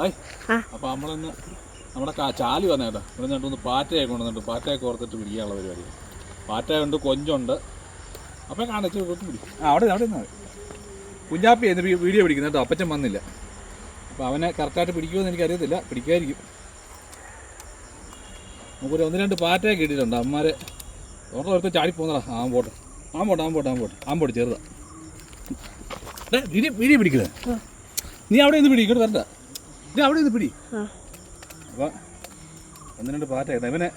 Hi. അപ്പോൾ നമ്മളിന്ന് നമ്മുടെ ചാലി വന്ന കേട്ടോ. ഇവിടെ രണ്ടൊന്ന് പാറ്റയെ കൊണ്ടുവന്നിട്ട് പാറ്റയെ കോർത്തിട്ട് പിടിക്കാനുള്ള പരിപാടി പാറ്റയുണ്ട് കൊഞ്ചുണ്ട്. അപ്പം കാണിച്ച് പിടിക്കും. ആ അവിടെ അവിടെ നിന്നാ. കുഞ്ഞാപ്പി എന്ന് വീഡിയോ പിടിക്കുന്നത് കേട്ടോ. അപ്പച്ചൻ വന്നില്ല. അപ്പോൾ അവനെ കറക്റ്റായിട്ട് പിടിക്കുമെന്ന് എനിക്കറിയത്തില്ല. പിടിക്കായിരിക്കും നമുക്കൊരു ഒന്ന് രണ്ട് പാറ്റയെ കിട്ടിയിട്ടുണ്ട്. അമ്മമാരെ ഓർമ്മ ഓർത്ത് ചാടി പോകുന്നതാ. ആ പോട്ടെ. ആ പോട്ടെ ആ പോട്ടെ ആ പോട്ടെ. ആ പോട്ടെ ചെറുതാ. വീഡിയോ വീഡിയോ പിടിക്കുന്നത്. നീ അവിടെ നിന്ന് പിടിക്കും ഇങ്ങോട്ട് വരണ്ട. അവിടെ നിന്ന് പിടി. ആ. അപ്പൊ ഒന്ന് രണ്ട് പാറ്റ ഇവനെ.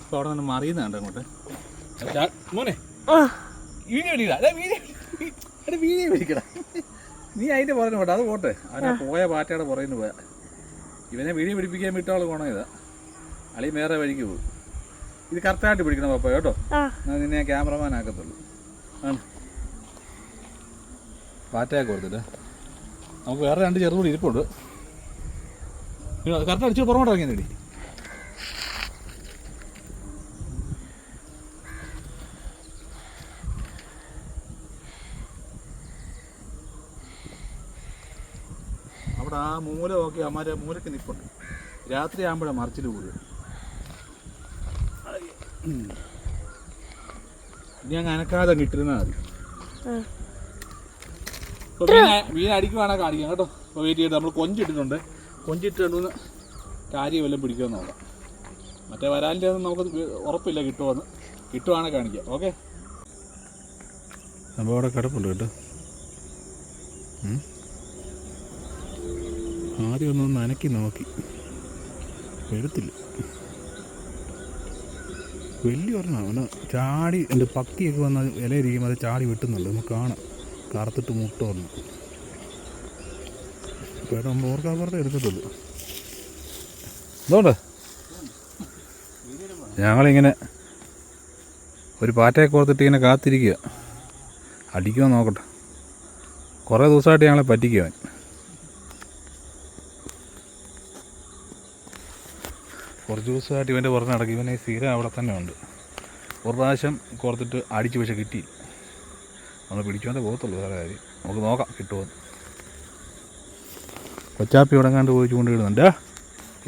ഇപ്പൊ അവിടെ നിന്ന് മറിയുന്നുണ്ട് അങ്ങോട്ട് മോനെ. ആ. വീഡിയോ പിടിക്കടാ അതെ വീഡിയോ പിടിക്കടാ നീ അതിന്റെ പുറകെ പോട്ടെ അത് പോട്ടെ. അവനെ പോയ പാറ്റയുടെ പുറകിൽ നിന്ന് പോയാ. ഇവനെ വീഡിയോ പിടിപ്പിക്കാൻ വിട്ടാൾ ഗുണം ഇതാ? അളി വേറെ വഴിക്ക് പോകും ഇത് കറക്റ്റായിട്ട് പിടിക്കണം പപ്പ കേട്ടോ? നിന്നെ ഞാൻ ക്യാമറമാൻ ആക്കത്തുള്ളൂ. പാറ്റയൊക്കെ കൊടുത്തിട്ട്. നമുക്ക് വേറെ രണ്ട് ചെറുതൂടി ഇരിപ്പുണ്ട്. കറക്റ്റ് അടിച്ച് പുറമോട്ട് ഇറങ്ങി നേടി അവിടെ ആ മൂല നോക്കി അമ്മാരെ മൂലക്ക് നിൽപ്പുണ്ട് രാത്രി ആകുമ്പോഴാണ് മറിച്ചിൽ കൂടുക. ഇനി അങ്ങ് അനക്കാതെ കിട്ടിരുന്നാൽ മതി. ആ. ഇപ്പൊ മീൻ അടിക്കുവാണെങ്കിൽ കാണിക്കാം കേട്ടോ. ഇപ്പോൾ വെയിറ്റ് ചെയ്ത് നമ്മൾ കൊഞ്ചിട്ടിട്ടുണ്ട്. കൊഞ്ചിട്ട് രണ്ടുമൂന്ന് കാര്യം വല്ലതും പിടിക്കുമെന്ന് നോക്കാം. മറ്റേ വരാലിന്റെ ഒന്നും നമുക്ക് ഉറപ്പില്ല കിട്ടുമെന്ന് കിട്ടുവാണെങ്കിൽ കാണിക്കാം. ഓക്കെ? അപ്പോൾ അവിടെ കിടപ്പുണ്ട് കേട്ടോ. ആദ്യം ഒന്ന് നനക്കി നോക്കി. എടുത്തില്ല. വലിയ ഒരെണ്ണം. അവന് ചാടി എന്റെ പക്കിയൊക്കെ വന്ന് ഇല ഇരിക്കുമ്പോൾ അത് ചാടി വെട്ടുന്നുണ്ട്. നമുക്ക് കാണാം. കറുത്തിട്ട് മുട്ട വന്നു. നമ്മൾ ഓർക്കാപ്പുറത്തെ എടുക്കത്തുള്ളൂ. എന്തുകൊണ്ട് ഞങ്ങളിങ്ങനെ ഒരു പാറ്റയെ കോർത്തിട്ട് ഇങ്ങനെ കാത്തിരിക്കുക. അടിക്കുമോ നോക്കട്ടെ. കുറേ ദിവസമായിട്ട് ഞങ്ങളെ പറ്റിക്കുക കുറച്ച് ദിവസമായിട്ട് ഇവന്റെ പുറത്ത് നടക്കും. ഇവനെ സ്ഥിരം അവിടെ തന്നെ ഉണ്ട്. ഒരു പ്രാവശ്യം കൊടുത്തിട്ട് അടിച്ച് പക്ഷെ കിട്ടി. നമ്മൾ പിടിച്ചോണ്ട് പോകത്തുള്ളൂ വേറെ കാര്യം. നമുക്ക് നോക്കാം കിട്ടുമോ കൊച്ചാപ്പി ഇവിടെ കണ്ട് പോയി ചൂണ്ടിടുന്നുണ്ട്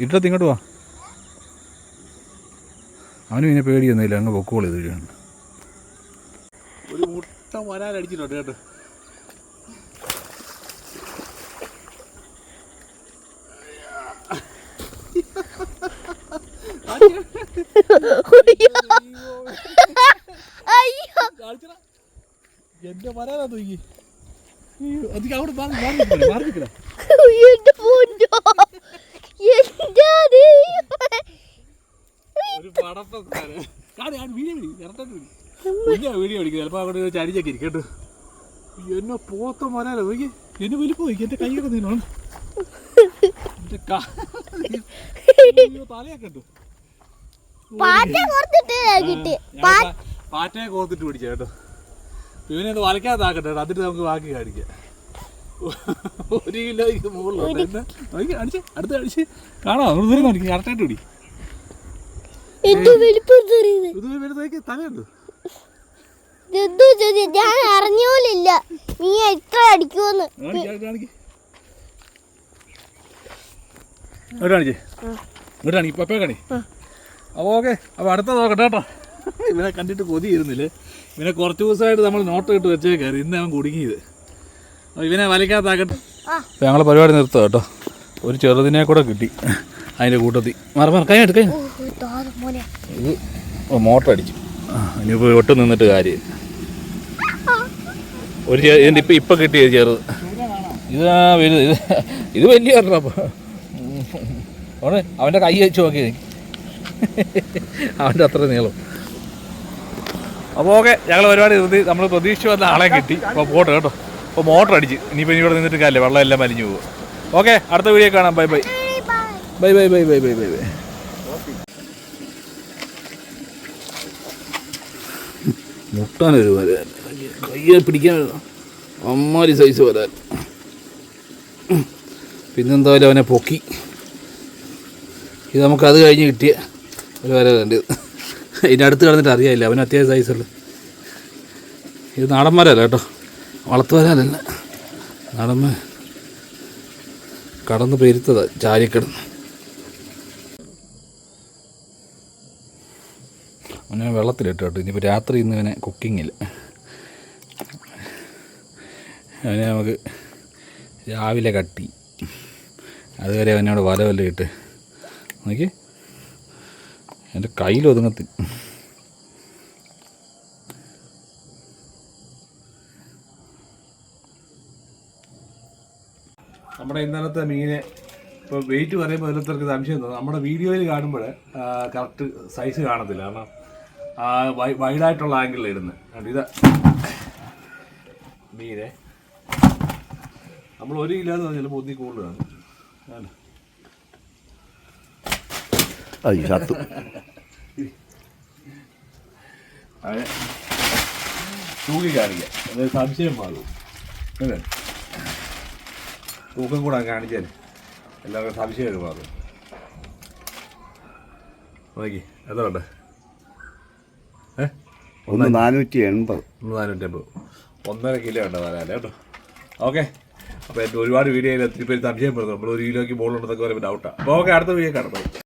ഇട്ടത്ത് ഇങ്ങോട്ട് വാ. അവനും ഇതിനെ പേടിയൊന്നുമില്ല അങ്ങ് പൊക്കോളി ഇത് ഒരു മുട്ട വരാലടിച്ചിട്ടുണ്ട് കേട്ടോ. എന്റെ വരാനാ തൂക്കി എന്റെ ഒരു എന്നെ പോത്ത മരാലോ നോക്കി എന്നെ വലിപ്പം എന്റെ കൈയൊക്കെ നീളണം എന്റെ തലയൊക്കെ പാറ്റയെ കോർത്തിട്ട് പിടിച്ചേട്ടോ ഇവനെ അത് വലക്കാത്താക്കട്ടെ അതിട്ട് നമുക്ക് ബാക്കി കാണിക്കാം. ഒരു കിലോയ്ക്ക് മുകളിൽ അടുത്ത് കാണാം അവിടെ ദൂരം കറക്റ്റായിട്ട് പിടി ഞാൻ അറിഞ്ഞോലില്ല നീ എത്ര അടിക്കുമെന്ന് ഇങ്ങോട്ടാണിക്ക് ഇങ്ങോട്ടാണിക്ക് പപ്പേ ഓക്കെ അപ്പോൾ അടുത്ത നോക്കട്ടെ കേട്ടോ. ഇവനെ കണ്ടിട്ട് കൊതിയിരുന്നില്ലേ? ഇവനെ കുറച്ച് ദിവസമായിട്ട് നമ്മൾ നോട്ട് ഇട്ട് വെച്ചേക്കാറ് ഇന്ന് അവൻ കുടുങ്ങിയത്. അപ്പോൾ ഇവനെ വലയ്ക്കാത്താക്കട്ടെ ആ. ഞങ്ങൾ പരിപാടി നിർത്തുക കേട്ടോ. ഒരു ചെറുതിനെ കൂടെ കിട്ടി അതിന്റെ കൂട്ടത്തിൽ. മറ മറ കൈ മോനെ. ഇത് മോട്ടർ അടിച്ചു. ഇനിയിപ്പോൾ ഒട്ടും നിന്നിട്ട് കാര്യം ഒരു ഇതിന്റെ ഇപ്പം ഇപ്പം കിട്ടിയത് ചെറുത്. ഇത് വലുത്. ഇത് ഇത് വലിയ അവന്റെ കൈ വെച്ച് നോക്കി അവന്റെ അത്ര നീളം. അപ്പോൾ ഓക്കെ ഞങ്ങൾ ഒരുപാട് ഇരുന്ന് നമ്മൾ പ്രതീക്ഷ വന്ന ആളെ കിട്ടി. അപ്പോൾ പോട്ടെ കേട്ടോ. അപ്പോൾ മോട്ടർ അടിച്ച്. ഇനിയിപ്പോൾ ഇനി ഇവിടെ നിന്നിട്ട് കാര്യമില്ല. വെള്ളം എല്ലാം മലിഞ്ഞു പോകും. ഓക്കെ അടുത്ത വീഡിയോ കാണാം. Bye bye. Bye bye bye bye bye bye. Bye മുട്ടാനൊരു വരാൻ കയ്യെ പിടിക്കാൻ അമ്മാരി സൈസ് വരാൻ പിന്നെന്തായാലും അവനെ പൊക്കി. ഇത് നമുക്ക് അത് കഴിഞ്ഞ് കിട്ടിയ ഒരു വര വേണ്ടത്. ഇതിന്റെ അടുത്ത് കിടന്നിട്ട് അറിയാമില്ല അവന് അത്യാവശ്യം സൈസുള്ള ഇത് നാടൻ മരമല്ല കേട്ടോ. വളർത്തു വരാനല്ല നാടൻ മ കടന്ന് പെരുത്തത് ചാരിക്കിടന്ന്. അവനെ വെള്ളത്തിലിട്ട് കേട്ടോ. ഇനിയിപ്പോൾ രാത്രി ഇന്ന് ഇവനെ കുക്കിങ്ങില്ല അവനെ നമുക്ക് രാവിലെ കട്ടി അതുവരെ അവനോട് വല വല്ല നോക്കി എന്റെ കയ്യിൽ ഒതുങ്ങത്തി. നമ്മുടെ ഇന്നലത്തെ മീനെ ഇപ്പോൾ വെയിറ്റ് പറയുമ്പോൾ ഓരോരുത്തർക്ക് സംശയം തോന്നും. നമ്മുടെ വീഡിയോയിൽ കാണുമ്പോൾ കറക്റ്റ് സൈസ് കാണത്തില്ല. കാരണം വൈഡായിട്ടുള്ള ആംഗിളിൽ ഇടുന്നത് ഇത്. മീനെ. നമ്മൾ ഒരു കിലോ എന്ന് പറഞ്ഞാൽ ഒന്നി കൂടുതലാണ്? അത് ചത്തു തൂക്കി കാണിക്കാം അത് സംശയം മാറും അല്ലേ തൂക്കം കൂടെ കാണിച്ചാൽ എല്ലാവർക്കും സംശയമൊക്കെ മാറും നോക്കി എത്ര ഏ ഒന്ന് നാനൂറ്റി എൺപത് ഒന്ന് നാനൂറ്റമ്പത് ഒന്നര കിലോ ഉണ്ട് വരാല്ലേ കേട്ടോ? ഓക്കെ അപ്പോൾ എന്റെ ഒരുപാട് വീഡിയോയിൽ ഒത്തിരി പേര് സംശയം പറഞ്ഞു നമ്മൾ ഒരു കിലോയ്ക്ക് മുകളിലുണ്ടെന്നൊക്കെ പറയുമ്പോൾ ഡൗട്ടാണ് അപ്പോൾ ഓക്കെ അടുത്ത വീഡിയോ കാണാം.